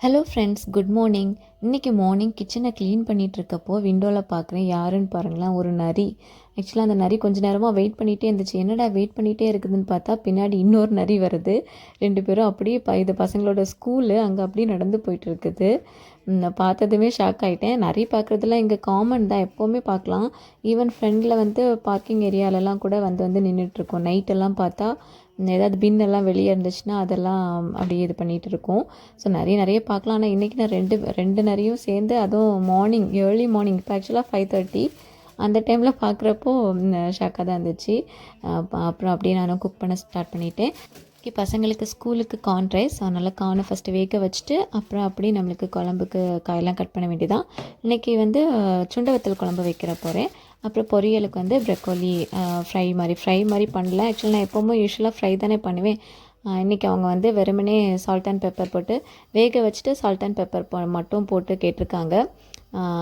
Hello friends good morning இன்றைக்கி morning கிச்சனை clean பண்ணிகிட்ருக்கப்போ விண்டோவில் பார்க்குறேன் யாருன்னு பாருங்களேன் ஒரு நரி. ஆக்சுவலாக அந்த நரி கொஞ்சம் நேரமாக வெயிட் பண்ணிகிட்டே இருந்துச்சு. என்னடா வெயிட் பண்ணிகிட்டே இருக்குதுன்னு பார்த்தா பின்னாடி இன்னொரு நரி வருது. ரெண்டு பேரும் அப்படியே ப இது பசங்களோட ஸ்கூலு அங்கே அப்படியே நடந்து போயிட்டு இருக்குது பார்த்ததுமே ஷாக் ஆகிட்டேன் நரி பார்க்குறதுலாம் இங்கே காமன் தான் எப்போவுமே பார்க்கலாம் ஈவன் ஃப்ரெண்டில் வந்து பார்க்கிங் ஏரியாலெலாம் கூட வந்து வந்து நின்றுட்டுருக்கோம் நைட்டெல்லாம் பார்த்தா ஏதாவது பின் எல்லாம் வெளியே இருந்துச்சுன்னா அதெல்லாம் அப்படியே இது பண்ணிகிட்டு இருக்கோம். ஸோ நிறைய நிறைய பார்க்கலாம். ஆனால் இன்றைக்கி நான் ரெண்டு ரெண்டு நிறையும் சேர்ந்து அதுவும் மார்னிங் ஏர்லி மார்னிங் இப்போ ஆக்சுவலாக ஃபைவ் தேர்ட்டி அந்த டைமில் பார்க்குறப்போ ஷாக்காக தான் இருந்துச்சு. அப்புறம் அப்படியே நானும் குக் பண்ண ஸ்டார்ட் பண்ணிட்டேன். ஓகே பசங்களுக்கு ஸ்கூலுக்கு கார்ன் ரைஸ் அதனால் கார்னை ஃபஸ்ட்டு வேக வச்சுட்டு அப்புறம் அப்படியே நம்மளுக்கு குழம்புக்கு காயெல்லாம் கட் பண்ண வேண்டியதான் இன்றைக்கி வந்து சுண்டவத்தல் வத்தல் குழம்பு வைக்கிற போகிறேன் அப்புறம் பொரியலுக்கு வந்து ப்ரக்கோலி ஃப்ரை மாதிரி. ஃப்ரை மாதிரி பண்ணல. ஆக்சுவலாக நான் எப்போவுமே யூஸ்வலாக ஃப்ரை தானே பண்ணுவேன். இன்றைக்கி அவங்க வந்து வெறுமனே சால்ட் அண்ட் பெப்பர் போட்டு வேக வச்சுட்டு சால்ட் அண்ட் பெப்பர் மட்டும் போட்டு கேட்டிருக்காங்க.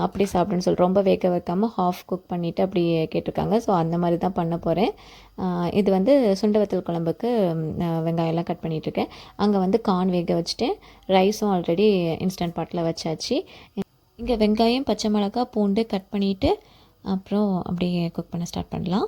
அப்படி சாப்பிடுன்னு சொல்லி ரொம்ப வேக வைக்காமல் ஹாஃப் குக் பண்ணிவிட்டு அப்படி கேட்டிருக்காங்க. ஸோ அந்த மாதிரி தான் பண்ண போகிறேன் இது வந்து சுண்டவத்தல் குழம்புக்கு வெங்காயம்லாம் கட் பண்ணிகிட்ருக்கேன் அங்கே வந்து கார்ன் வேக வச்சுட்டேன். ரைஸும் ஆல்ரெடி இன்ஸ்டன்ட் பாட்டில் வச்சாச்சு. இங்கே வெங்காயம் பச்சை மிளகாய் பூண்டு கட் பண்ணிவிட்டு அப்புறம் அப்படியே குக் பண்ண ஸ்டார்ட் பண்ணலாம்.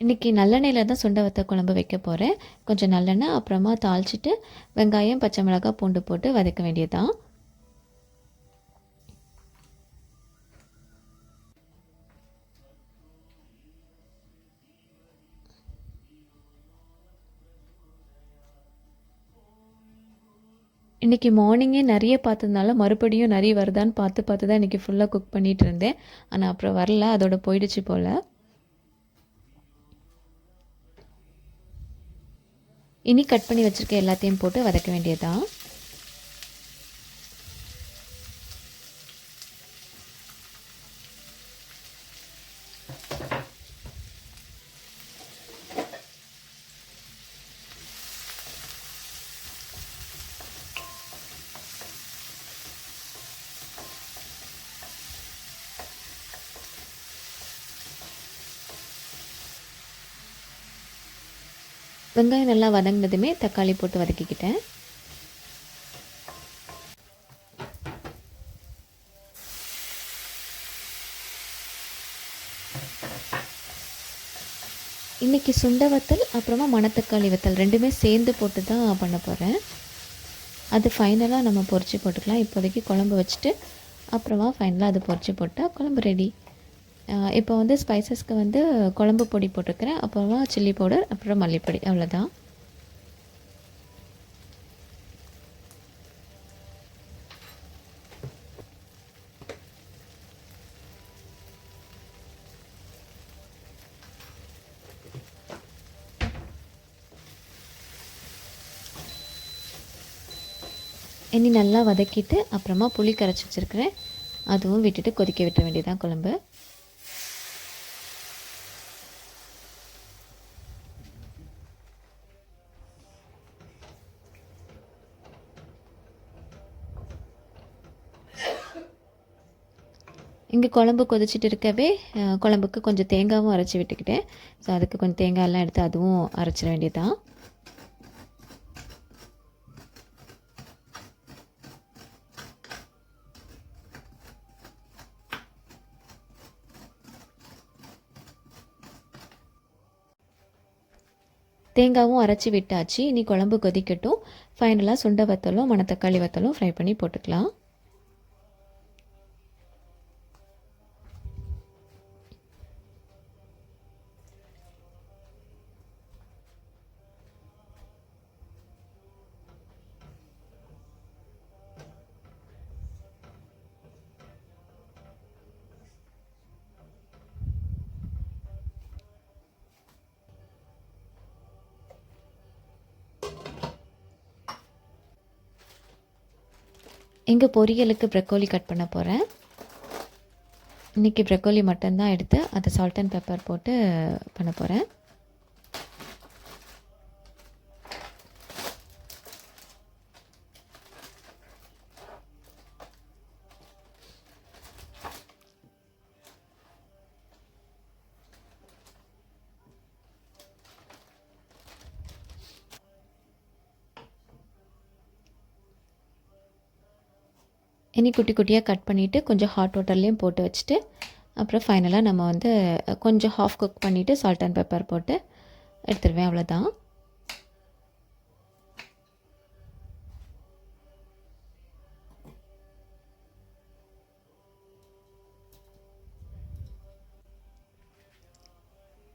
இன்றைக்கி நல்லெண்ணெயில் தான் சுண்ட வத்த குழம்பு வைக்க போகிறேன் கொஞ்சம் நல்லெண்ணெய் அப்புறமா தாளிச்சிட்டு வெங்காயம் பச்சை மிளகாய் பூண்டு போட்டு வதக்க வேண்டியதுதான். இன்றைக்கி மார்னிங்கே நிறைய பார்த்ததுனால மறுபடியும் நிறைய வருதான்னு பார்த்து பார்த்து தான் இன்றைக்கி ஃபுல்லாக குக் பண்ணிகிட்டு இருந்தேன். ஆனால் அப்புறம் வரல அதோட போயிடுச்சு போல். இனி கட் பண்ணி வச்சுருக்க எல்லாத்தையும் போட்டு வதக்க வேண்டியதுதான். வெங்காயம் நல்லா வதங்கினதுமே தக்காளி போட்டு வதக்கிக்கிட்டேன். இன்றைக்கி சுண்ட வத்தல் அப்புறமா மணத்தக்காளி வத்தல் ரெண்டுமே சேர்ந்து போட்டு தான் பண்ண போகிறேன் அது ஃபைனலாக நம்ம பொறிச்சு போட்டுக்கலாம். இப்போதைக்கு குழம்பு வச்சுட்டு அப்புறமா ஃபைனலாக அது பொறிச்சு போட்டால் குழம்பு ரெடி இப்போ வந்து ஸ்பைசஸ்க்கு வந்து குழம்பு பொடி போட்டிருக்கிறேன். அப்புறமா சில்லி பவுடர் அப்புறம் மல்லிப்பொடி. அவ்வளோதான் இனி நல்லா வதக்கிட்டு அப்புறமா புளி கரைச்சி வச்சுருக்கிறேன். அதுவும் விட்டுட்டு கொதிக்க விட்ட வேண்டியதான் குழம்பு. இங்கே குழம்பு கொதிச்சிட்டு இருக்கவே குழம்புக்கு கொஞ்சம் தேங்காவும் அரைச்சி விட்டுக்கிட்டேன். ஸோ அதுக்கு கொஞ்சம் தேங்காயெல்லாம் எடுத்து அதுவும் அரைச்சிட வேண்டியதுதான். தேங்காவும் அரைச்சி விட்டாச்சு. இனி குழம்பு கொதிக்கட்டும். ஃபைனலாக சுண்டை வத்தலும் மணத்தக்காளி வத்தலும் ஃப்ரை பண்ணி போட்டுக்கலாம். இங்கே பொரியலுக்கு ப்ரக்கோலி கட் பண்ண போகிறேன் இன்றைக்கி ப்ரக்கோலி மட்டும்தான் எடுத்து அதை சால்ட் அண்ட் பெப்பர் போட்டு பண்ண போகிறேன் இனி குட்டி குட்டியாக கட் பண்ணிவிட்டு கொஞ்சம் ஹாட் வாட்டர்லேயும் போட்டு வச்சுட்டு அப்புறம் ஃபைனலாக நம்ம வந்து கொஞ்சம் ஹாஃப் குக் பண்ணிவிட்டு சால்ட் அண்ட் பெப்பர் போட்டு எடுத்துருவேன் அவ்வளோதான்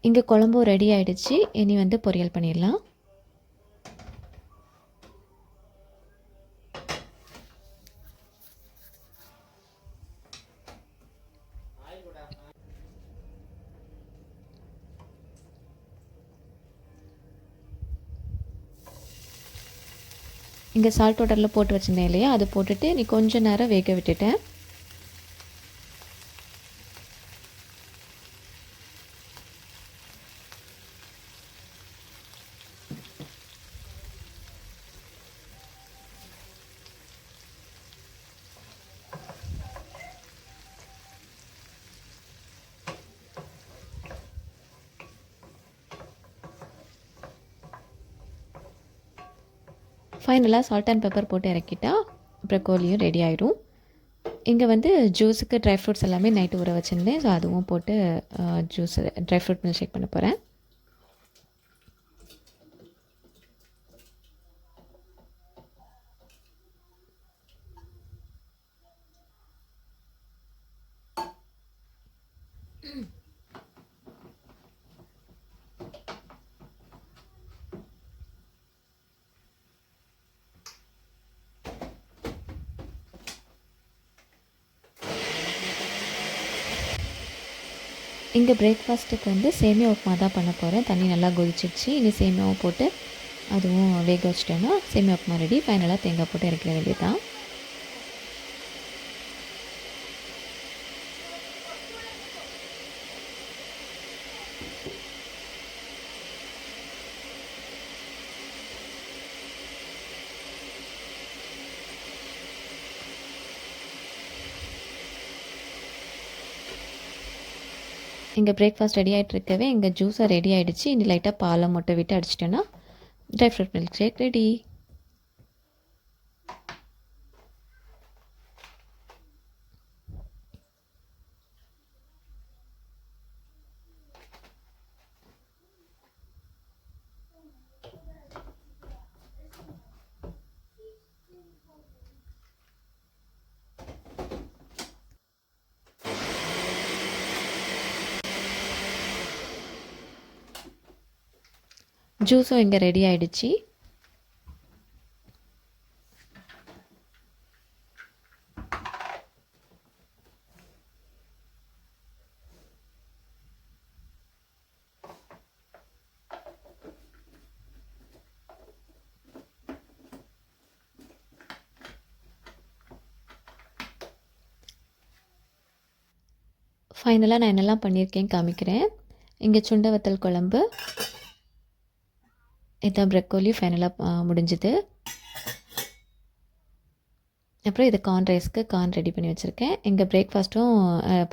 இங்கே குழம்பும் ரெடி ஆகிடுச்சி இனி வந்து பொரியல் பண்ணிடலாம். இங்கே சால்ட் வாட்டரில் போட்டு வச்சுருந்தேன் இல்லையா? அது போட்டுட்டு நீ கொஞ்சம் நேரம் வேக விட்டுட்டேன். ஃபைனலாக சால்ட் அண்ட் பெப்பர் போட்டு இறக்கிட்டா ப்ரக்கோலியும் ரெடி ஆகிடும் இங்கே வந்து ஜூஸுக்கு ட்ரை ஃப்ரூட்ஸ் எல்லாமே நைட்டு ஊற வச்சுருந்தேன். ஸோ அதுவும் போட்டு juice dry fruit milk shake பண்ண போகிறேன் இங்கே பிரேக்ஃபாஸ்ட்டுக்கு வந்து சேமியா உப்புமா தான் பண்ண போகிறேன் தண்ணி நல்லா கொதிச்சிடுச்சு இனி சேமியாவும் போட்டு அதுவும் வேக வச்சிட்டோன்னா சேமியா உப்புமா ரெடி ஃபைனலாக தேங்காய் போட்டு இறக்கிற வேண்டியது தான் இங்கே பிரேக்ஃபாஸ்ட் ரெடி ஆகிட்டு இருக்கவே இங்கே ஜூஸாக ரெடி ஆகிடுச்சு இனி லைட்டாக பாலை மொட்டை விட்டு அடிச்சிட்டோன்னா dry fruit milk shake ready ஜூஸும் இங்கே ரெடி ஆயிடுச்சு. ஃபைனலாக நான் என்னெல்லாம் பண்ணியிருக்கேன் காமிக்கிறேன். இங்கே சுண்ட வத்தல் குழம்பு. இதான் ப்ரக்கோலி ஃபைனலாக முடிஞ்சுது. அப்புறம் இது கார்ன் ரைஸ்க்கு கார்ன் ரெடி பண்ணி வச்சுருக்கேன். எங்கள் பிரேக்ஃபாஸ்ட்டும்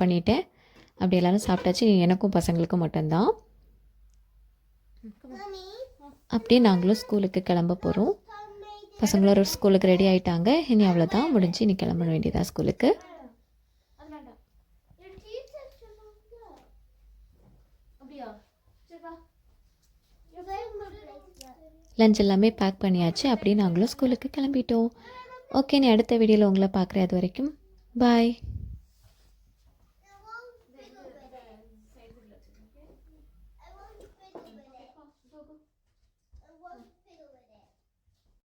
பண்ணிட்டேன். அப்படி எல்லோரும் சாப்பிட்டாச்சு. எனக்கும் பசங்களுக்கும் மட்டும்தான். அப்படியே நாங்களும் ஸ்கூலுக்கு கிளம்ப போகிறோம் பசங்களும் ஒரு ஸ்கூலுக்கு ரெடி ஆகிட்டாங்க இனி அவ்வளோதான் முடிஞ்சு இனி கிளம்ப வேண்டியதா ஸ்கூலுக்கு லஞ்ச் எல்லாமே பேக் பண்ணியாச்சு. அப்படியே நாங்களும் ஸ்கூலுக்கு கிளம்பிட்டோம். ஓகே நீ அடுத்த வீடியோவில் உங்களை பார்க்குறேன். அது வரைக்கும் பாய்